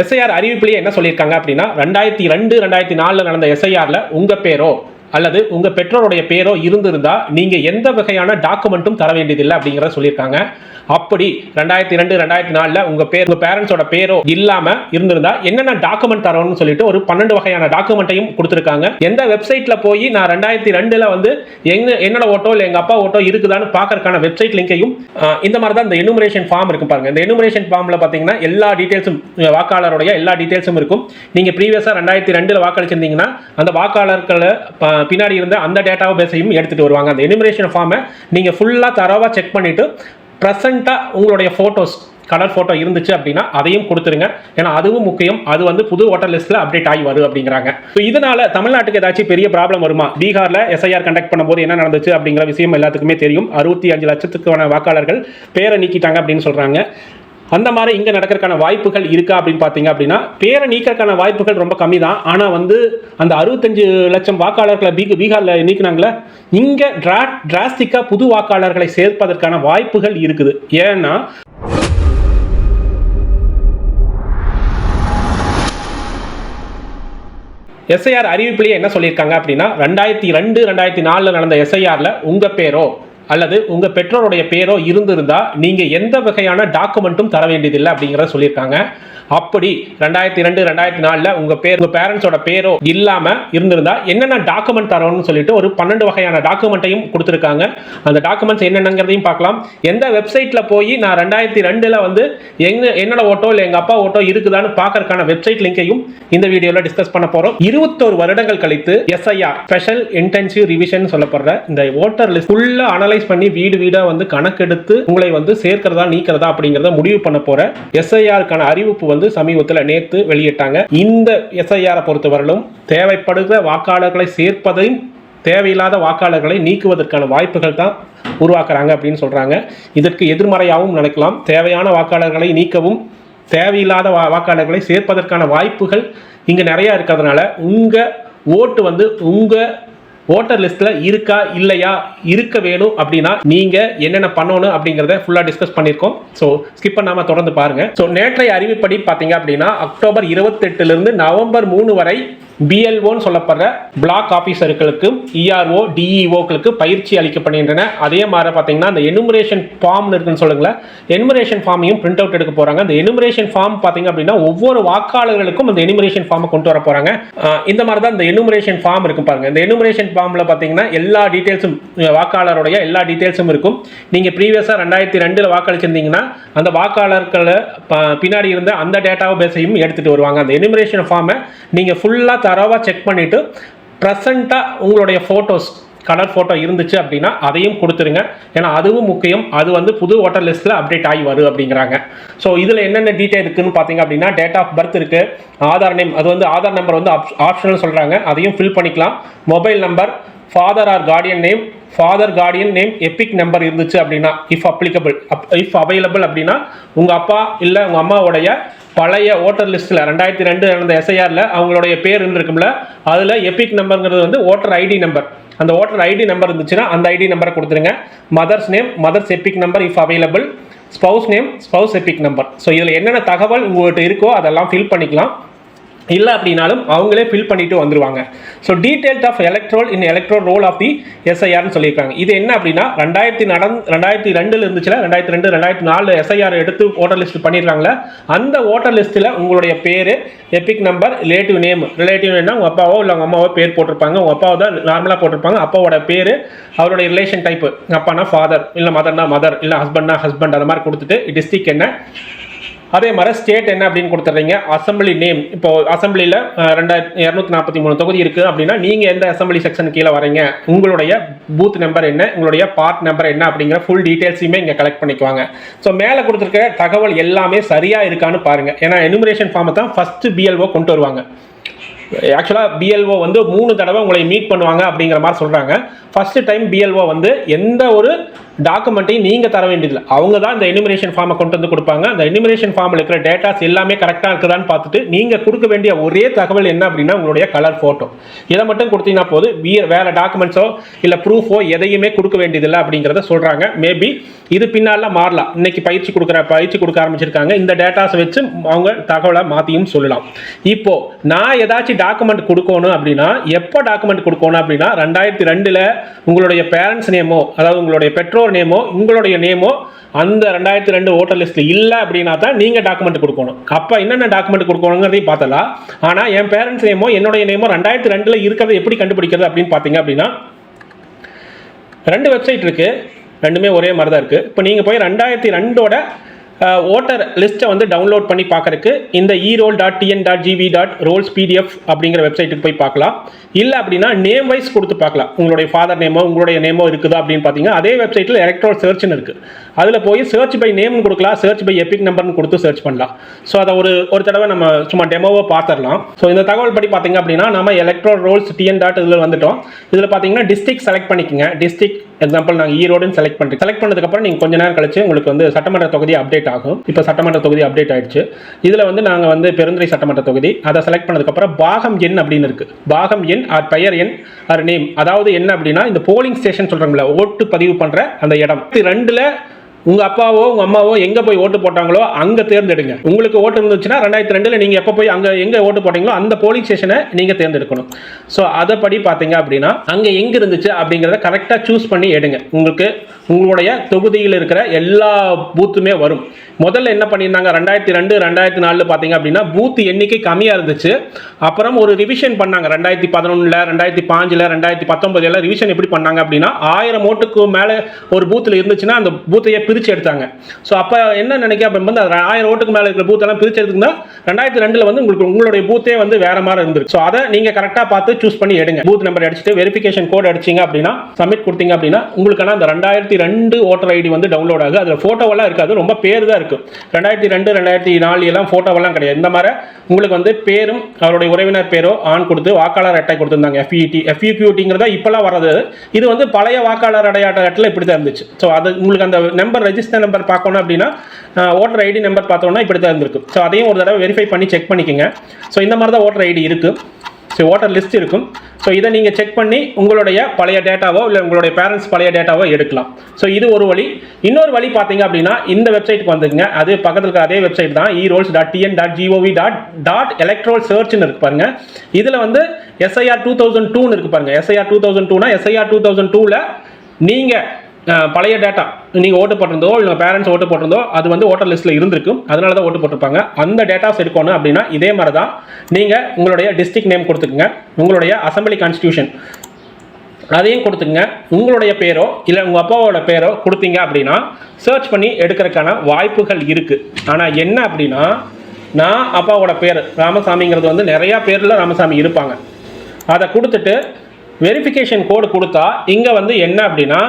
SIR அறிவிப்பிலேயே என்ன சொல்லியிருக்காங்க அப்படின்னா ரெண்டாயிரத்தி ரெண்டு ரெண்டாயிரத்தி நாலில் நடந்த எஸ்ஐஆரில் உங்கள் பேரோ அல்லது உங்கள் பெற்றோருடைய பேரோ இருந்திருந்தா நீங்கள் எந்த வகையான டாக்குமெண்ட்டும் தர வேண்டியதில்லை அப்படிங்கிறத சொல்லியிருக்காங்க. அப்படி ரெண்டாயிரத்தி ரெண்டு ரெண்டாயிரத்தி நாலில் உங்கள் பேர் உங்கள் பேரண்ட்ஸோட பேரோ இல்லாமல் இருந்திருந்தா என்னென்ன டாக்குமெண்ட் தரணும்னு சொல்லிட்டு ஒரு பன்னெண்டு வகையான டாக்குமெண்ட்டையும் கொடுத்துருக்காங்க. எந்த வெப்சைட்டில் போய் நான் ரெண்டாயிரத்தி ரெண்டில் வந்து எங்க என்னோட ஓட்டோ இல்லை எங்கள் அப்பா ஓட்டோ இருக்குதான்னு பார்க்கறதுக்கான வெப்சைட் லிங்கையும் இந்த மாதிரி தான் இந்த எனுமரேஷன் ஃபார்ம் இருக்கும் பாருங்க. இந்த எனுமரேஷன் ஃபார்மில் பார்த்தீங்கன்னா எல்லா டீட்டெயில்ஸும் வாக்காளருடைய எல்லா டீட்டெயில்ஸும் இருக்கும். நீங்கள் ப்ரீவியஸாக ரெண்டாயிரத்தி ரெண்டில் வாக்களிச்சிருந்தீங்கன்னா அந்த வாக்காளர்களை பின்னாடி இருந்த அந்த டேட்டாவை பேஸையும் எடுத்துகிட்டு வருவாங்க. அந்த எனுமரேஷன் ஃபார்மை நீங்கள் ஃபுல்லாக தரவாக செக் பண்ணிவிட்டு ப்ரெசண்ட்டாக உங்களுடைய ஃபோட்டோஸ் கலர் ஃபோட்டோ இருந்துச்சு அப்படின்னா அதையும் கொடுத்துருங்க. ஏன்னா அதுவும் முக்கியம். அது வந்து புது ஓட்டர் லிஸ்ட்டில் அப்டேட் ஆகி வரும் அப்படிங்கிறாங்க. ஸோ இதனால தமிழ்நாட்டுக்கு ஏதாச்சும் பெரிய ப்ராப்ளம் வருமா? பீகாரில் எஸ்ஐஆர் கண்டக்ட் பண்ணும்போது என்ன நடந்துச்சு அப்படிங்கிற விஷயம் எல்லாத்துக்குமே தெரியும். அறுபத்தி அஞ்சு லட்சத்துக்கான வாக்காளர்கள் பேரை நீக்கிட்டாங்க அப்படின்னு சொல்கிறாங்க அந்த மாதிரி இங்கே நடக்கிறதுக்கான வாய்ப்புகள் இருக்கா அப்படின்னு பார்த்தீங்க அப்படின்னா பேரை நீக்கிறதுக்கான வாய்ப்புகள் ரொம்ப கம்மி தான் ஆனால் வந்து அந்த அறுபத்தஞ்சு லட்சம் வாக்காளர்களை பீ பீகாரில் நீக்கினாங்களே இங்கே ட்ரா டிராஸ்டிக்காக புது வாக்காளர்களை சேர்ப்பதற்கான வாய்ப்புகள் இருக்குது. ஏன்னா எஸ்ஐஆர் அறிவிப்பிலேயே என்ன சொல்லியிருக்காங்க அப்படின்னா ரெண்டாயிரத்தி ரெண்டு ரெண்டாயிரத்தி நாலில் நடந்த எஸ்ஐஆரில் உங்கள் பேரோ அல்லது உங்கள் பெற்றோருடைய பேரோ இருந்திருந்தால் நீங்கள் எந்த வகையான டாக்குமெண்ட்டும் தர வேண்டியதில்லை அப்படிங்கிறத சொல்லியிருக்காங்க. அப்படி ரெண்டாயிரத்தி ரெண்டு ரெண்டாயிரத்தி நாலில் உங்கள் பேர் உங்கள் பேரண்ட்ஸோட பேரோ இல்லாமல் இருந்திருந்தால் என்னென்ன டாக்குமெண்ட் தரணும்னு சொல்லிட்டு ஒரு பன்னெண்டு வகையான டாக்குமெண்ட்டையும் கொடுத்துருக்காங்க. அந்த டாக்குமெண்ட்ஸ் என்னென்னங்கிறதையும் பார்க்கலாம். எந்த வெப்சைட்டில் போய் நான் ரெண்டாயிரத்தி ரெண்டில் வந்து எங்க என்னோட ஓட்டோ இல்லை எங்கள் அப்பா ஓட்டோ இருக்குதான்னு பார்க்கறக்கான வெப்சைட் லிங்கையும் இந்த வீடியோவில் டிஸ்கஸ் பண்ண போகிறோம் இருபத்தோரு வருடங்கள் கழித்து எஸ்ஐஆர் ஸ்பெஷல் இன்டென்சிவ் ரிவிஷன் சொல்லப்படுற இந்த ஓட்டர் லிஸ்ட் ஃபுல்லாக அனலைஸ் பண்ணி வீடு வீடாக வந்து கணக்கெடுத்து உங்களை வந்து சேர்க்கிறதா நீக்கிறதா அப்படிங்கிறத முடிவு பண்ண போகிற எஸ்ஐஆருக்கான அறிவிப்பு வந்து சமீபத்தில் நேற்று வெளியிட்டாங்க. இந்த எஸ்ஐஆரை பொறுத்தவரையிலும் தேவைப்படுகிற வாக்காளர்களை சேர்ப்பதையும் தேவையில்லாத வாக்காளர்களை நீக்குவதற்கான வாய்ப்புகள் தான் உருவாக்குறாங்க அப்படின்னு சொல்கிறாங்க இதற்கு எதிர்மறையாகவும் நினைக்கலாம். தேவையான வாக்காளர்களை நீக்கவும் தேவையில்லாத வா வாக்காளர்களை சேர்ப்பதற்கான வாய்ப்புகள் இங்கே நிறையா இருக்கிறதுனால உங்கள் ஓட்டு வந்து உங்கள் ஓட்டர் லிஸ்ட்டில் இருக்கா இல்லையா இருக்க வேணும் அப்படின்னா நீங்கள் என்னென்ன பண்ணணும் அப்படிங்கிறத ஃபுல்லாக டிஸ்கஸ் பண்ணியிருக்கோம். ஸோ ஸ்கிப் பண்ணாமல் தொடர்ந்து பாருங்கள் ஸோ நேற்றைய அறிவிப்படி பார்த்தீங்க அப்படின்னா அக்டோபர் இருபத்தெட்டுலேருந்து நவம்பர் மூணு வரை பிஎல்ஓன்னு சொல்லப்படுற பிளாக் ஆஃபீஸர்களுக்கும் இஆர்ஓ டிஇஓக்களுக்கு பயிற்சி அளிக்கப்படுகின்றன. அதே மாதிரி பார்த்தீங்கன்னா அந்த எனுமரேஷன் ஃபார்ம்னு இருக்குன்னு சொல்லுங்களேன். எனுமரேஷன் ஃபார்மையும் பிரிண்ட் அவுட் எடுக்க போகிறாங்க அந்த எனுமரேஷன் ஃபார்ம் பார்த்தீங்க அப்படின்னா ஒவ்வொரு வாக்காளர்களுக்கும் அந்த எனுமரேஷன் ஃபார்மை கொண்டு வர போகிறாங்க இந்த மாதிரி தான் இந்த எனுமரேஷன் ஃபார்ம் இருக்கும் பாருங்க. இந்த எனுமரேஷன் ஃபார்மில் பார்த்தீங்கன்னா எல்லா டீட்டெயில்ஸும் வாக்காளருடைய எல்லா டீட்டெயில்ஸும் இருக்கும். நீங்கள் ப்ரீவியஸாக ரெண்டாயிரத்தி ரெண்டில் வாக்களிச்சிருந்தீங்கன்னா அந்த வாக்காளர்களை பின்னாடி இருந்த அந்த டேட்டாவை பேஸையும் எடுத்துகிட்டு வருவாங்க. அந்த எனுமரேஷன் ஃபார்மை நீங்கள் ஃபுல்லாக தரவாக செக் பண்ணிவிட்டு ப்ரெசண்ட்டாக உங்களுடைய ஃபோட்டோஸ் கலர் ஃபோட்டோ இருந்துச்சு அப்படின்னா அதையும் கொடுத்துருங்க. ஏன்னா அதுவும் முக்கியம். அது வந்து புது ஓட்டர் லிஸ்ட்டில் அப்டேட் ஆகி வரும் அப்படிங்கிறாங்க. ஸோ இதில் என்னென்ன டீட்டெயில் இருக்குன்னு பார்த்தீங்க அப்படின்னா டேட் ஆஃப் பர்த் இருக்குது ஆதார் நேம் அது வந்து ஆதார் நம்பர் வந்து ஆப்ஷனல் சொல்கிறாங்க அதையும் ஃபில் பண்ணிக்கலாம். Mobile number father or guardian name father guardian name EPIC number இருந்துச்சு அப்படின்னா இஃப் அப்ளிகபிள் இஃப் அவைலபிள் அப்படின்னா உங்கள் அப்பா இல்லை உங்கள் அம்மாவுடைய பழைய ஓட்டர் லிஸ்ட்டில் ரெண்டாயிரத்தி ரெண்டு நடந்த எஸ்ஐஆரில் அவங்களுடைய பேர் இருக்கும்ல அதில் எபிக் நம்பருங்கிறது வந்து ஓட்டர் ஐடி நம்பர் அந்த ஓட்டர் ஐடி நம்பர் இருந்துச்சுன்னா அந்த ஐடி நம்பரை கொடுத்துருங்க. Mother's name mother's EPIC number if available spouse name spouse EPIC number so இதில் என்னென்ன தகவல் உங்கள்கிட்ட இருக்கோ அதெல்லாம் ஃபில் பண்ணிக்கலாம். இல்லை அப்படின்னாலும் அவங்களே ஃபில் பண்ணிட்டு வந்துருவாங்க. So detailed of electoral in electoral roll of the எஸ்ஐஆர்னு சொல்லியிருக்காங்க. இது என்ன அப்படின்னா ரெண்டாயிரத்தி நடந் ரெண்டாயிரத்தி ரெண்டில் இருந்துச்சுல ரெண்டாயிரத்தி ரெண்டு ரெண்டாயிரத்தி நாலு எஸ்ஐஆர் எடுத்து ஓட்டர் லிஸ்ட் பண்ணிடுறாங்களே அந்த ஓட்டர் லிஸ்ட்டில் உங்களுடைய பேர் EPIC number relative name relative நேம்னா உங்கள் அப்பாவோ இல்லை உங்கள் அம்மாவோ பேர் போட்டிருப்பாங்க. உங்கள் அப்பாவோ தான் நார்மலாக போட்டிருப்பாங்க. அப்பாவோட பேர் அவருடைய ரிலேஷன் டைப்பு அப்பானா ஃபாதர் இல்லை மதர்னா மதர் இல்லை ஹஸ்பண்ட்னா ஹஸ்பண்ட் அந்த மாதிரி கொடுத்துட்டு டிஸ்ட்ரிக் என்ன? அதே மாதிரி ஸ்டேட் என்ன அப்படின்னு கொடுத்துட்றீங்க அசம்பிளி நேம் இப்போ அசம்பிளியில் ரெண்டாயிரத்தி இரநூத்தி நாற்பத்தி மூணு தொகுதி இருக்குது அப்படின்னா நீங்கள் எந்த அசம்பிளி செக்ஷன் கீழே வரீங்க? உங்களுடைய பூத் நம்பர் என்ன? உங்களுடைய பார்ட் நம்பர் என்ன? அப்படிங்கிற ஃபுல் டீட்டெயில்ஸையுமே இங்கே கலெக்ட் பண்ணிக்குவாங்க. ஸோ மேலே கொடுத்துருக்க தகவல் எல்லாமே சரியாக இருக்கான்னு பாருங்கள் ஏன்னா எனுமரேஷன் ஃபார்மை தான் ஃபஸ்ட்டு பிஎல்ஓ கொண்டு வருவாங்க. ஆக்சுவலாக பிஎல்ஓ வந்து மூணு தடவை உங்களை மீட் பண்ணுவாங்க அப்படிங்கிற மாதிரி சொல்கிறாங்க ஃபஸ்ட்டு டைம் பிஎல்ஓ வந்து எந்த ஒரு டாக்குமெண்ட்டையும் நீங்கள் தர வேண்டியதில்லை. அவங்க தான் இந்த எனிமினேஷன் ஃபார்மை கொண்டு வந்து கொடுப்பாங்க. அந்த எனிமினேஷன் ஃபார்மில் இருக்கிற டேட்டாஸ் எல்லாமே கரெக்டாக இருக்குதான்னு பார்த்துட்டு நீங்கள் கொடுக்க வேண்டிய ஒரே தகவல் என்ன அப்படின்னா உங்களுடைய கலர் ஃபோட்டோ இதை மட்டும் கொடுத்தீங்கன்னா போது வீ- வேறு டாக்குமெண்ட்ஸோ இல்லை ப்ரூஃபோ எதையுமே கொடுக்க வேண்டியதில்லை அப்படிங்கிறத சொல்கிறாங்க மேபி இது பின்னால் மாறலாம். இன்னைக்கு பயிற்சி கொடுக்குற பயிற்சி கொடுக்க ஆரம்பிச்சிருக்காங்க. இந்த டேட்டாஸை வச்சு அவங்க தகவலை மாற்றியும் சொல்லலாம். இப்போ நான் ஏதாச்சும் டாக்குமெண்ட் கொடுக்கணும் அப்படின்னா எப்போ டாக்குமெண்ட் கொடுக்கணும் அப்படின்னா ரெண்டாயிரத்தி ரெண்டில் உங்களுடைய பேரண்ட்ஸ் நேமோ அதாவது உங்களுடைய பெற்றோர் நேமோ உங்களுடைய நேமோ அந்த ரெண்டாயிரத்தி ரெண்டு ஓட்டர் லிஸ்ட்டில் இல்லை அப்படின்னா தான் நீங்கள் டாக்குமெண்ட் கொடுக்கணும். அப்போ என்னென்ன டாக்குமெண்ட் கொடுக்கணுங்கிறதையும் பார்த்தலாம் ஆனால் என் பேரண்ட்ஸ் நேமோ என்னுடைய நேமோ ரெண்டாயிரத்தி ரெண்டில் இருக்கிறத எப்படி கண்டுபிடிக்கிறது அப்படின்னு பார்த்தீங்க அப்படின்னா ரெண்டு வெப்சைட் இருக்கு. ரெண்டுமே ஒரே மாதிரி தான் இருக்குது இப்போ நீங்கள் போய் ரெண்டாயிரத்தி ரெண்டோட ஓட்டர் லிஸ்ட்டை வந்து டவுன்லோட் பண்ணி பார்க்கறதுக்கு இந்த e roll dot TN dot GV dot rolls PDF அப்படிங்கிற வெப்சைட்டுக்கு போய் பார்க்கலாம். இல்லை அப்படின்னா நேம் வைஸ் கொடுத்து பார்க்கலாம். உங்களுடைய ஃபாதர் நேமோ உங்களுடைய நேமோ இருக்குதா அப்படின்னு பார்த்தீங்கன்னா அதே வெப்சைட்டில் எலக்ட்ரால் சர்ச்னு இருக்குது அதில் போய் சர்ச் பை நேம்னு கொடுக்கலாம் சர்ச் பை எபிக் நம்பர்னு கொடுத்து சர்ச் பண்ணலாம். ஸோ அதை ஒரு ஒரு தடவை நம்ம சும்மா டெமோவை பார்த்துடலாம் ஸோ இந்த தகவல் படி பார்த்தீங்க அப்படின்னா நம்ம எலக்ட்ரால் ரோல்ஸ் டிஎன் டாட் இதில் வந்துட்டோம். இதில் பார்த்தீங்கன்னா டிஸ்ட்ரிக் செலக்ட் பண்ணிக்கோங்க. டிஸ்ட்ரிக்ட் எக்ஸாம்பிள் நாங்கள் ஈரோடுன்னு செலக்ட் பண்ணுறேன் செலக்ட் பண்ணதுக்கப்புறம் நீங்கள் கொஞ்ச நேரம் கழிச்சு உங்களுக்கு வந்து சட்டமன்ற தொகுதி அப்டேட் ஆகும். இப்போ சட்டமன்ற தொகுதி அப்டேட் ஆயிடுச்சு. இதில் வந்து நாங்கள் வந்து பெருந்துறை சட்டமன்ற தொகுதி அதை செலக்ட் பண்ணதுக்கப்புறம் பாகம் எண் அப்படின்னு இருக்குது பாகம் எண் ஆர் பெயர் எண் ஆர் நேம் அதாவது என்ன அப்படின்னா இந்த போலிங் ஸ்டேஷன் சொல்கிறாங்களே ஓட்டு பதிவு பண்ணுற அந்த இடம். ரெண்டில் உங்க அப்பாவோ உங்க அம்மாவோ எங்க போய் ஓட்டு போட்டாங்களோ அங்க தேர்ந்தெடுங்க. உங்களுக்கு ஓட்டு இருந்துச்சுன்னா ரெண்டாயிரத்தி ரெண்டுல நீங்க எப்போ போய் அங்க எங்க ஓட்டு போட்டீங்களோ அந்த போலிங் ஸ்டேஷனை நீங்க தேர்ந்தெடுக்கணும். ஸோ அதைப்படி பார்த்தீங்க அப்படின்னா அங்க எங்க இருந்துச்சு அப்படிங்கிறத கரெக்டாக சூஸ் பண்ணி எடுங்க. உங்களுக்கு உங்களுடைய தொகுதியில் இருக்கிற எல்லா பூத்துமே வரும். முதல்ல என்ன பண்ணியிருந்தாங்க? ரெண்டாயிரத்தி ரெண்டு ரெண்டாயிரத்தி நாலு பார்த்தீங்க அப்படின்னா பூத் எண்ணிக்கை கம்மியாக இருந்துச்சு. அப்புறம் ஒரு ரிவிஷன் பண்ணாங்க. ரெண்டாயிரத்தி பதினொன்றில் ரெண்டாயிரத்தி பாஞ்சில் ரெண்டாயிரத்தி பத்தொம்பதுல ரிவிஷன் எப்படி பண்ணாங்க அப்படின்னா ஆயிரம் ஓட்டுக்கு மேலே ஒரு பூத்தில் இருந்துச்சுன்னா அந்த பூத்தையே பிரித்து எடுத்தாங்க. ஸோ அப்போ என்ன நினைக்க அப்போ வந்து ஆயிரம் ஓட்டுக்கு மேலே இருக்கிற பூத்தெல்லாம் பிரித்து எடுத்துங்கன்னா ரெண்டாயிரத்தி ரெண்டில் வந்து உங்களுக்கு உங்களுடைய பூத்தே வந்து வேற மாதிரி இருந்துருக்கு. ஸோ அதை நீங்கள் கரெக்டாக பார்த்து சூஸ் பண்ணி எடுங்க. பூத் நம்பர் அடிச்சுட்டு வெரிஃபிகேஷன் கோட் அடிச்சிங்க அப்படின்னா சப்மிட் கொடுத்தீங்க அப்படின்னா உங்களுக்கான அந்த ரெண்டாயிரத்தி ரெண்டு ஓட்டர் ஐடி வந்து டவுன்லோட் ஆகுது. அதில் ஃபோட்டோவெல்லாம் இருக்காது. ரொம்ப பேர் தான் இருக்கும் ரெண்டாயிரத்தி ரெண்டு ரெண்டாயிரத்தி நாலு எல்லாம் ஃபோட்டோவெல்லாம் கிடையாது. இந்த மாதிரி உங்களுக்கு வந்து பேரும் அவருடைய உறவினர் பேரோ ஆன் கொடுத்து வாக்காளர் அட்டை கொடுத்துருந்தாங்க. எஃப்இடி எஃப்இக்யூட்டிங்கிறதா இப்போல்லாம் வர்றது. இது வந்து பழைய வாக்காளர் அடையாட்ட அட்டையில் இப்படி தான் இருந்துச்சு. ஸோ அது உங்களுக்கு அந்த நம்பர் ரெஜிஸ்டர் நம்பர் பார்க்கணும் அப்படின்னா ஓட்டர் ஐடி நம்பர் பார்த்தோம்னா இப்படி தான் இருந்திருக்கு. ஸோ அதையும் ஒரு தடவை வெரிஃபை பண்ணி செக் பண்ணிக்கோங்க. ஸோ இந்த மாதிரி தான் ஓட்டர் ஐடி இருக்குது ஸோ ஓட்டர் லிஸ்ட் இருக்கும். ஸோ இதை நீங்கள் செக் பண்ணி உங்களுடைய பழைய டேட்டாவோ இல்லை உங்களுடைய பேரண்ட்ஸ் பழைய டேட்டாவோ எடுக்கலாம். ஸோ இது ஒரு வழி. இன்னொரு வழி பார்த்தீங்க அப்படின்னா இந்த வெப்சைட்டுக்கு வந்துக்குங்க. அது பக்கத்தில் இருக்கிற அதே வெப்சைட் தான் e rolls dot TN dot gov dot dot electoral சர்ச்னு இருக்கு பாருங்க. இதில் வந்து எஸ்ஐஆர் டூ தௌசண்ட் டூன்னு இருக்கு பாருங்க. எஸ்ஐஆர் டூ தௌசண்ட் டூனா எஸ்ஐஆர் டூ தௌசண்ட் டூவில் நீங்கள் பழைய டேட்டா நீங்கள் ஓட்டு போட்டிருந்தோ இல்லை பேரண்ட்ஸ் ஓட்டு போட்டிருந்தோ அது வந்து ஓட்டர் லிஸ்ட்டில் இருந்திருக்கும். அதனால தான் ஓட்டு போட்டிருப்பாங்க. அந்த டேட்டாஸ் எடுக்கணும் அப்படின்னா இதே மாதிரி தான் நீங்கள் உங்களுடைய டிஸ்ட்ரிக்ட் நேம் கொடுத்துக்குங்க. உங்களுடைய அசம்பிளி கான்ஸ்டியூஷன் அதையும் கொடுத்துங்க உங்களுடைய பேரோ இல்லை உங்கள் அப்பாவோட பேரோ கொடுத்தீங்க அப்படின்னா சர்ச் பண்ணி எடுக்கிறதுக்கான வாய்ப்புகள் இருக்குது ஆனால் என்ன அப்படின்னா நான் அப்பாவோட பேர் ராமசாமிங்கிறது வந்து நிறையா பேரில் ராமசாமி இருப்பாங்க. அதை கொடுத்துட்டு வெரிஃபிகேஷன் கோடு கொடுத்தா இங்கே வந்து என்ன அப்படின்னா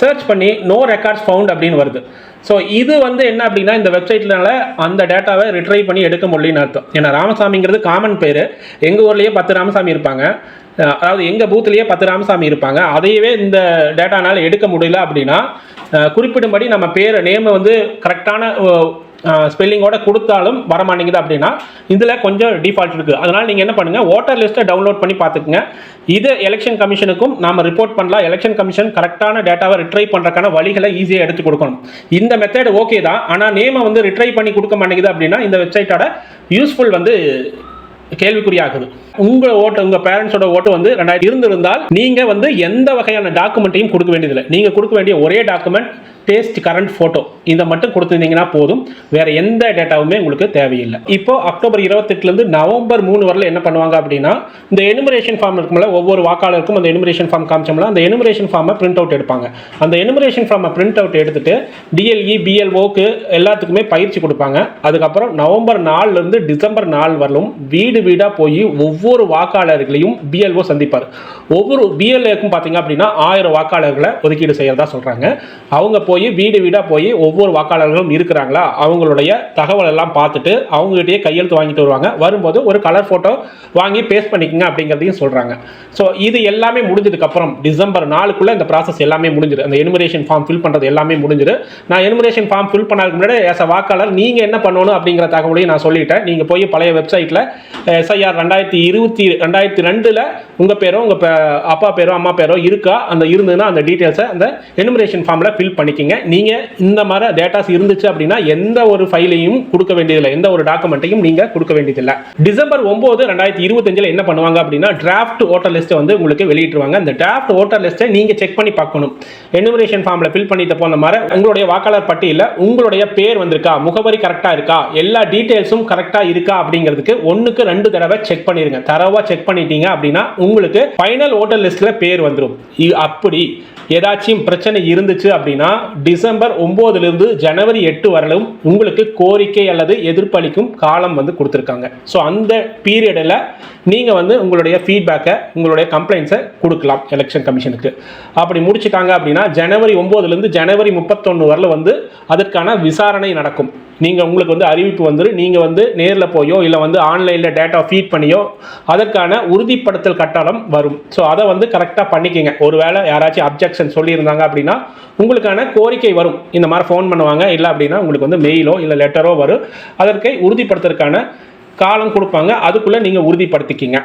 சர்ச் பண்ணி நோ ரெக்கார்ட்ஸ் ஃபவுண்ட் அப்படின்னு வருது. ஸோ இது வந்து என்ன அப்படின்னா இந்த வெப்சைட்னால அந்த டேட்டாவை ரிட்ரைவ் பண்ணி எடுக்க முடியலன்னு அர்த்தம். ஏன்னா ராமசாமிங்கிறது காமன் பேர். எங்கள் ஊர்லேயே பத்து ராமசாமி இருப்பாங்க. அதாவது எங்கள் பூத்துலேயே பத்து ராமசாமி இருப்பாங்க. அதையவே இந்த டேட்டானால் எடுக்க முடியல அப்படின்னா குறிப்பிடும்படி நம்ம பேர் நேமை வந்து கரெக்டான ஸ்பெல்லிங்கோட கொடுத்தாலும் வர மாட்டேங்குது அப்படின்னா இதில் கொஞ்சம் டிஃபால்ட் இருக்குது அதனால் நீங்கள் என்ன பண்ணுங்கள் ஓட்டர் லிஸ்ட்டை டவுன்லோட் பண்ணி பார்த்துக்குங்க. இது எலெக்ஷன் கமிஷனுக்கும் நாம் ரிப்போர்ட் பண்ணலாம். எலெக்ஷன் கமிஷன் கரெக்டான டேட்டாவை ரிட்ரை பண்ணுறக்கான வழிகளை ஈஸியாக எடுத்து கொடுக்கணும். இந்த மெத்தட் ஓகே தான். ஆனால் நேமை வந்து ரிட்ரை பண்ணி கொடுக்க மாட்டேங்குது அப்படின்னா இந்த வெப்சைட்டோட யூஸ்ஃபுல் வந்து கேள்விக்குறியாகுது. உங்கள் ஓட்டு உங்கள் பேரண்ட்ஸோட ஓட்டு வந்து ரெண்டாயிரம் இருந்திருந்தால் நீங்கள் வந்து எந்த வகையான டாக்குமெண்ட்டையும் கொடுக்க வேண்டியதில்லை. நீங்கள் கொடுக்க வேண்டிய ஒரே டாக்குமெண்ட் டேஸ்ட் கரண்ட் ஃபோட்டோ இதை மட்டும் கொடுத்துருந்தீங்கன்னா போதும். வேற எந்த டேட்டாவுமே உங்களுக்கு தேவையில்லை. இப்போ அக்டோபர் இருபத்தெட்டுலேருந்து நவம்பர் மூணு வரல என்ன பண்ணுவாங்க அப்படின்னா இந்த எனுமரேஷன் ஃபார்ம் இருக்கும்ல ஒவ்வொரு வாக்காளருக்கும் அந்த எனுமரேஷன் ஃபார்ம் காமிச்சோம்ல அந்த எனுமரேஷன் ஃபார்மை பிரிண்ட் அவுட் எடுப்பாங்க. அந்த எனுமரேஷன் ஃபார்மை பிரிண்ட் அவுட் எடுத்துட்டு டிஎல்இ பிஎல்ஓக்கு எல்லாத்துக்குமே பயிற்சி கொடுப்பாங்க. அதுக்கப்புறம் நவம்பர் நாலுலேருந்து டிசம்பர் நாலு வரலும் வீடு வீடாக போய் ஒவ்வொரு வாக்காளர்களையும் பிஎல்ஓ சந்திப்பார். ஒவ்வொரு பிஎல்ஏக்கும் பார்த்தீங்க அப்படின்னா ஆயிரம் வாக்காளர்களை ஒதுக்கீடு செய்யறதா சொல்கிறாங்க அவங்க போய் வீடு வீடாக போய் ஒவ்வொரு வாக்காளர்களும் இருக்கிறாங்களா? அவங்களுடைய தகவல் எல்லாம் பார்த்துட்டு அவங்ககிட்டயே கையெழுத்து வாங்கிட்டு வருவாங்க. வரும்போது ஒரு கலர் ஃபோட்டோ வாங்கி பேஸ்ட் பண்ணிக்கங்க அப்படிங்கிறதையும் சொல்கிறாங்க ஸோ இது எல்லாமே முடிஞ்சதுக்கப்புறம் டிசம்பர் நாலுக்குள்ளே இந்த ப்ராசஸ் எல்லாமே முடிஞ்சிடும் அந்த எனுமரேஷன் ஃபார்ம் ஃபில் பண்ணுறது எல்லாமே முடிஞ்சிடும் நான் எனுமரேஷன் ஃபார்ம் ஃபில் பண்ணதுக்கு முன்னாடி எஸ் அ வாக்காளர் நீங்கள் என்ன பண்ணணும் அப்படிங்கிற தகவலையும் நான் சொல்லிட்டேன். நீங்கள் போய் பழைய வெப்சைட்டில் எஸ்ஐஆர் ரெண்டாயிரத்தி இருபத்தி ரெண்டாயிரத்தி ரெண்டில் உங்கள் பேரோ உங்கள் அப்பா பேரோ அம்மா பேரோ இருக்கா? அந்த இருந்ததுன்னா அந்த டீட்டெயில்ஸை அந்த எனுமரேஷன் ஃபார்மில் ஃபில் பண்ணிக்கிங்க. நீங்கள் இந்த மாதிரி டேட்டாஸ் இருந்துச்சு அப்படின்னா எந்த ஒரு ஃபைலையும் கொடுக்க வேண்டியதில்லை. எந்த ஒரு டாக்குமெண்ட்டையும் நீங்கள் கொடுக்க வேண்டியதில்லை. டிசம்பர் ஒம்பது ரெண்டாயிரத்தி இருபத்தஞ்சில் என்ன பண்ணுவாங்க அப்படின்னா டிராஃப்ட் ஓட்டர் லிஸ்ட்டை வந்து உங்களுக்கு வெளியிட்டுருவாங்க. அந்த டிராஃப்ட் ஓட்டர் லிஸ்ட்டை நீங்கள் செக் பண்ணி பார்க்கணும். எனுமரேஷன் ஃபார்மில் ஃபில் பண்ணிட்டு போன மாதிரி உங்களுடைய வாக்காளர் பட்டியலில் உங்களுடைய பேர் வந்திருக்கா? முகவரி கரெக்டாக இருக்கா? எல்லா டீட்டெயில்ஸும் கரெக்டாக இருக்கா? அப்படிங்கிறதுக்கு ஒன்றுக்கு ரெண்டு தடவை செக் பண்ணிடுங்க தரவாக செக் பண்ணிட்டீங்க அப்படின்னா உங்களுக்கு ஃபைனல் ஓட்டர் லிஸ்ட்டில் பேர் வந்துடும் அப்படி ஏதாச்சும் பிரச்சனை இருந்துச்சு அப்படின்னா டிசம்பர் ஒம்போதுலேருந்து ஜனவரி எட்டு வரலும் உங்களுக்கு கோரிக்கை அல்லது எதிர்ப்பளிக்கும் காலம் வந்து கொடுத்துருக்காங்க. ஸோ அந்த பீரியடில் நீங்கள் வந்து உங்களுடைய ஃபீட்பேக்கை உங்களுடைய கம்ப்ளைண்ட்ஸை கொடுக்கலாம் எலெக்ஷன் கமிஷனுக்கு அப்படி முடிச்சுட்டாங்க அப்படின்னா ஜனவரி ஒம்போதுலேருந்து ஜனவரி முப்பத்தொன்று வரல வந்து அதற்கான விசாரணை நடக்கும். நீங்கள் உங்களுக்கு வந்து அறிவிப்பு வந்துடும் நீங்கள் வந்து நேரில் போயோ இல்லை வந்து ஆன்லைனில் டேட்டா ஃபீட் பண்ணியோ அதற்கான உறுதிப்படுத்தல் கட்டணம் வரும். ஸோ அதை வந்து கரெக்டாக பண்ணிக்கங்க. ஒருவேளை யாராச்சும் அப்ஜெக்ஷன் சொல்லியிருந்தாங்க அப்படின்னா உங்களுக்கான கோரிக்கை வரும். இந்த மாதிரி ஃபோன் பண்ணுவாங்க இல்லை அப்படின்னா உங்களுக்கு வந்து மெயிலோ இல்லை லெட்டரோ வரும். அதற்கை உறுதிப்படுத்துறதுக்கான காலம் கொடுப்பாங்க. அதுக்குள்ளே நீங்கள் உறுதிப்படுத்திக்கிங்க.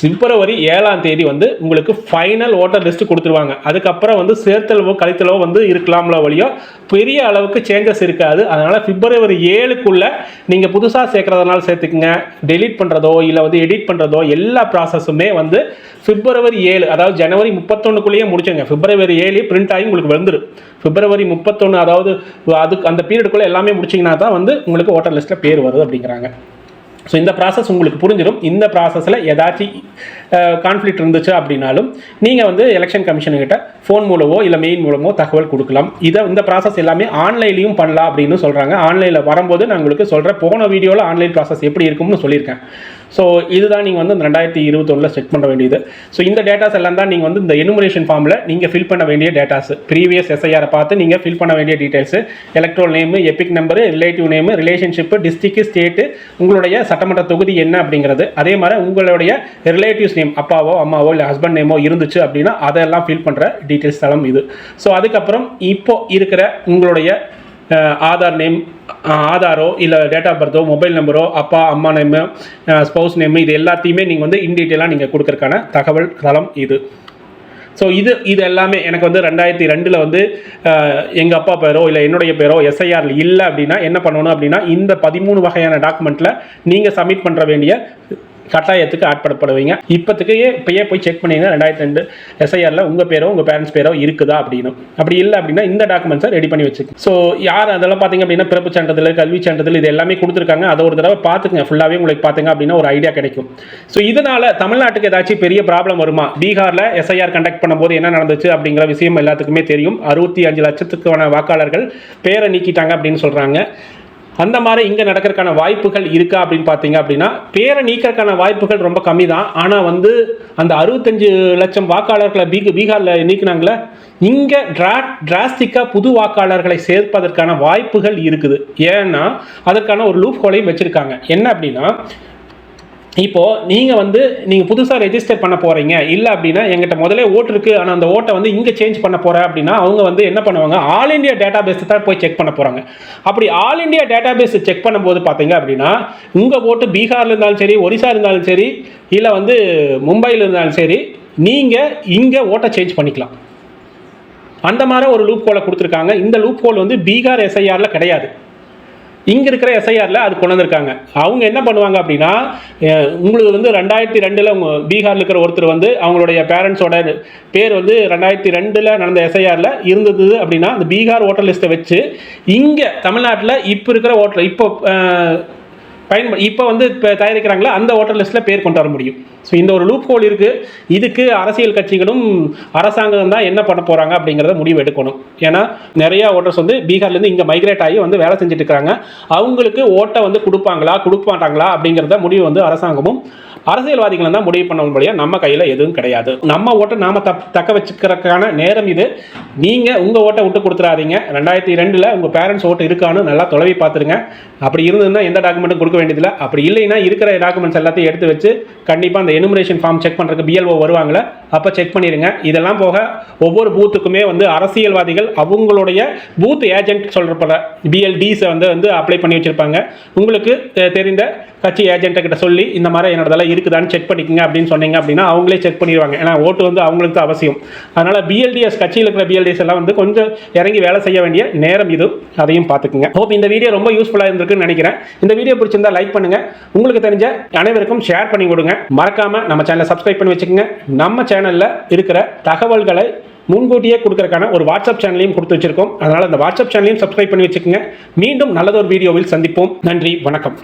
பிப்ரவரி ஏழாம் தேதி வந்து உங்களுக்கு ஃபைனல் ஓட்டர் லிஸ்ட் கொடுத்துருவாங்க. அதுக்கப்புறம் வந்து சேர்த்தலவோ கழித்தலவோ வந்து இருக்கலாம்ல வழியோ பெரிய அளவுக்கு சேஞ்சஸ் இருக்காது. அதனால் பிப்ரவரி ஏழுக்குள்ளே நீங்கள் புதுசாக சேர்க்குறதுனால சேர்த்துக்குங்க. டெலீட் பண்ணுறதோ இல்லை வந்து எடிட் பண்ணுறதோ எல்லா ப்ராசஸுமே வந்து பிப்ரவரி ஏழு அதாவது ஜனவரி முப்பத்தொன்னுக்குள்ளேயே முடிச்சுங்க. பிப்ரவரி ஏழு பிரிண்ட் ஆகி உங்களுக்கு வந்துடும் பிப்ரவரி முப்பத்தொன்று அதாவது அதுக்கு அந்த பீரியடுக்குள்ளே எல்லாமே முடிச்சிங்கன்னா தான் வந்து உங்களுக்கு ஓட்டர் லிஸ்ட்டில் பேர் வருது அப்படிங்கிறாங்க. ஸோ இந்த ப்ராசஸ் உங்களுக்கு புரிஞ்சிடும். இந்த ப்ராசஸில் ஏதாச்சும் கான்ஃப்ளிக்ட் இருந்துச்சு அப்படின்னாலும் நீங்கள் வந்து எலெக்ஷன் கமிஷனுக்கிட்ட ஃபோன் மூலமோ இல்லை மெயின் மூலமோ தகவல் கொடுக்கலாம். இதை இந்த ப்ராசஸ் எல்லாமே ஆன்லைன்லையும் பண்ணலாம் அப்படின்னு சொல்கிறாங்க ஆன்லைனில் வரும்போது நான் உங்களுக்கு சொல்கிறேன் போன வீடியோவில் ஆன்லைன் ப்ராசஸ் எப்படி இருக்கும்னு சொல்லியிருக்கேன். ஸோ இதுதான் நீங்கள் வந்து இந்த ரெண்டாயிரத்தி இருபத்தொன்னில் செக் பண்ண வேண்டியது. ஸோ இந்த டேட்டாஸ் எல்லாம் தான் நீங்கள் வந்து இந்த எனுமரேஷன் ஃபார்மில் நீங்கள் ஃபில் பண்ண வேண்டிய டேட்டாஸ் ப்ரீவியஸ் எஸ்ஐஆரை பார்த்து நீங்கள் ஃபில் பண்ண வேண்டிய details electoral name EPIC number relative name relationship district state உங்களுடைய சட்டமன்ற தொகுதி என்ன அப்படிங்கிறது. அதே மாதிரி உங்களுடைய ரிலேட்டிவ்ஸ் நேம் அப்பாவோ அம்மாவோ இல்லை ஹஸ்பண்ட் நேமோ இருந்துச்சு அப்படின்னா அதெல்லாம் ஃபில் பண்ணுற டீட்டெயில்ஸ் தளம் இது. ஸோ அதுக்கப்புறம் இப்போ இருக்கிற உங்களுடைய ஆதார் நேம் ஆதாரோ இல்லை டேட் ஆஃப் பர்த்தோ மொபைல் நம்பரோ அப்பா அம்மா நேமு ஸ்பௌஸ் நேமு இது எல்லாத்தையுமே நீங்கள் வந்து இன் டீட்டெயிலாக நீங்கள் கொடுக்கறக்கான தகவல் தளம் இது. ஸோ இது இது எல்லாமே எனக்கு வந்து ரெண்டாயிரத்தி ரெண்டில் வந்து எங்கள் அப்பா பேரோ இல்லை என்னுடைய பேரோ எஸ்ஐஆரில் இல்லை அப்படின்னா என்ன பண்ணணும் அப்படின்னா இந்த பதிமூணு வகையான டாக்குமெண்ட்டில் நீங்கள் சப்மிட் பண்ணுற வேண்டிய கட்டாயத்துக்கு ஆட்படப்படுவீங்க இப்போத்துக்கு இப்பயே போய் செக் பண்ணிங்கன்னா ரெண்டாயிரத்தி ரெண்டு எஸ்ஐஆரில் உங்கள் பேரோ உங்கள் பேரண்ட்ஸ் பேரோ இருக்குதா அப்படின்னு அப்படி இல்லை அப்படின்னா இந்த டாக்குமெண்ட்ஸை ரெடி பண்ணி வச்சுக்கோங்க ஸோ யார் அதெல்லாம் பார்த்தீங்க அப்படின்னா பிறப்பு சான்றிதழ் கல்வி சான்றிதழ் இது எல்லாமே கொடுத்துருக்காங்க. அதை ஒரு தடவை பார்த்துங்க ஃபுல்லாகவே உங்களுக்கு பார்த்தீங்க அப்படின்னா ஒரு ஐடியா கிடைக்கும். ஸோ இதனால் தமிழ்நாட்டுக்கு ஏதாச்சும் பெரிய ப்ராப்ளம் வருமா? பீகாரில் எஸ்ஐஆர் கண்டக்ட் பண்ணும்போது என்ன நடந்துச்சு அப்படிங்கிற விஷயம் எல்லாத்துக்குமே தெரியும். அறுபத்தி அஞ்சு லட்சத்துக்கான வாக்காளர்கள் பேரை நீக்கிட்டாங்க அப்படின்னு சொல்கிறாங்க அந்த மாதிரி இங்கே நடக்கிறதுக்கான வாய்ப்புகள் இருக்கா அப்படின்னு பார்த்தீங்க அப்படின்னா பேரை நீக்கிறதுக்கான வாய்ப்புகள் ரொம்ப கம்மி தான் ஆனால் வந்து அந்த அறுபத்தஞ்சு லட்சம் வாக்காளர்களை பீக பீகாரில் நீக்கினாங்களே இங்கே ட்ரா டிராஸ்டிக்காக புது வாக்காளர்களை சேர்ப்பதற்கான வாய்ப்புகள் இருக்குது. ஏன்னா அதற்கான ஒரு லூப் ஹோலையும் வச்சுருக்காங்க. என்ன அப்படின்னா இப்போ நீங்கள் வந்து நீங்கள் புதுசாக ரெஜிஸ்டர் பண்ண போகிறீங்க இல்லை அப்படின்னா எங்கிட்ட முதல்ல ஓட்டு இருக்குது ஆனால் அந்த ஓட்டை வந்து இங்கே சேஞ்ச் பண்ண போகிறேன் அப்படின்னா அவங்க வந்து என்ன பண்ணுவாங்க? ஆல் இந்தியா டேட்டா பேஸ் தான் போய் செக் பண்ண போகிறாங்க அப்படி all India database check பண்ணும்போது பார்த்தீங்க அப்படின்னா உங்கள் ஓட்டு பீகாரில் இருந்தாலும் சரி ஒரிசா இருந்தாலும் சரி இல்லை வந்து மும்பையில் இருந்தாலும் சரி நீங்கள் இங்கே ஓட்டை சேஞ்ச் பண்ணிக்கலாம். அந்த மாதிரி ஒரு லூப் கோலை கொடுத்துருக்காங்க. இந்த லூப் கோல் வந்து பீகார் எஸ்ஐஆரில் கிடையாது. இங்கே இருக்கிற எஸ்ஐஆரில் அது கொண்டு வந்திருக்காங்க. அவங்க என்ன பண்ணுவாங்க அப்படின்னா உங்களுக்கு வந்து ரெண்டாயிரத்தி ரெண்டில் உங்க பீகாரில் இருக்கிற ஒருத்தர் வந்து அவங்களுடைய பேரண்ட்ஸோட பேர் வந்து ரெண்டாயிரத்தி ரெண்டில் நடந்த எஸ்ஐஆரில் இருந்தது அப்படின்னா அந்த பீகார் ஓட்டர் லிஸ்ட்டை வச்சு இங்கே தமிழ்நாட்டில் இப்போ இருக்கிற ஓட்டர் இப்போ பயன்படு இப்போ வந்து இப்போ தயாரிக்கிறாங்களோ அந்த ஓட்டர் லிஸ்ட்டில் பேர் கொண்டு வர முடியும். ஸோ இந்த ஒரு லூப் ஹோல் இருக்குது இதுக்கு அரசியல் கட்சிகளும் அரசாங்கம் தான் என்ன பண்ண போகிறாங்க அப்படிங்கிறத முடிவு எடுக்கணும். ஏன்னா நிறையா ஓட்டர்ஸ் வந்து பீகார்லேருந்து இங்கே மைக்ரேட் ஆகி வந்து வேலை செஞ்சுட்டு இருக்கிறாங்க. அவங்களுக்கு ஓட்டை வந்து கொடுப்பாங்களா கொடுக்க மாட்டாங்களா அப்படிங்கிறத முடிவு வந்து அரசாங்கமும் அரசியல்வாதிகளும் தான் முடிவு பண்ண முடியாது நம்ம கையில் எதுவும் கிடையாது. நம்ம ஓட்டை நாம தப் தக்க வச்சுக்கிறதுக்கான நேரம் இது. நீங்கள் உங்கள் ஓட்டை விட்டு கொடுத்துறாதீங்க ரெண்டாயிரத்தி ரெண்டில் உங்கள் பேரண்ட்ஸ் ஓட்டு இருக்கான்னு நல்லா தொலைவி பார்த்துருங்க. அப்படி இருந்ததுன்னா எந்த டாக்குமெண்ட்டும் கொடுக்க வேண்டியதில்லை. அப்படி இல்லைன்னா இருக்கிற டாக்குமெண்ட்ஸ் எல்லாத்தையும் எடுத்து வச்சு கண்டிப்பாக அந்த எனுமரேஷன் ஃபார்ம் செக் பண்ணுறதுக்கு பிஎல்ஓ வருவாங்களே அப்போ செக் பண்ணிடுங்க இதெல்லாம் போக ஒவ்வொரு பூத்துக்குமே வந்து அரசியல்வாதிகள் அவங்களுடைய பூத் ஏஜென்ட் சொல்கிறப்ப பிஎல்டிஸை வந்து வந்து அப்ளை பண்ணி வச்சுருப்பாங்க. உங்களுக்கு தெ- தெரிந்த கட்சி ஏஜென்ட்டை கிட்ட சொல்லி இந்த மாதிரி என்னோடதெல்லாம் இருக்குதான்னு செக் பண்ணிக்கங்க அப்படின்னு சொன்னீங்க அப்படின்னா அவங்களே செக் பண்ணிடுவாங்க. ஏன்னா ஓட்டு வந்து அவங்களுக்கு தான் அவசியம். அதனால் பிஎல்டிஎஸ் கட்சியில் இருக்கிற பிஎல்டிஎஸ் எல்லாம் வந்து கொஞ்சம் இறங்கி வேலை செய்ய வேண்டிய நேரம் இது. அதையும் பார்த்துக்குங்க. ஹோப் இந்த வீடியோ ரொம்ப யூஸ்ஃபுல்லாக இருந்திருக்குன்னு நினைக்கிறேன். இந்த வீடியோ பிடிச்சிருந்தா லைக் பண்ணுங்க. உங்களுக்கு தெரிஞ்ச அனைவருக்கும் ஷேர் பண்ணி கொடுங்க. மறக்காம நம்ம சேனலை சப்ஸ்கிரைப் பண்ணி வச்சுக்கோங்க. நம்ம சேனலில் இருக்கிற தகவல்களை முன்கூட்டியே கொடுக்கறக்கான ஒரு வாட்ஸ்அப் சேனலையும் கொடுத்து வச்சிருக்கோம். அதனால் அந்த வாட்ஸ்அப் சேனலையும் சப்ஸ்கிரைப் பண்ணி வச்சுக்கோங்க. மீண்டும் நல்லதொரு வீடியோவில் சந்திப்போம். நன்றி வணக்கம்.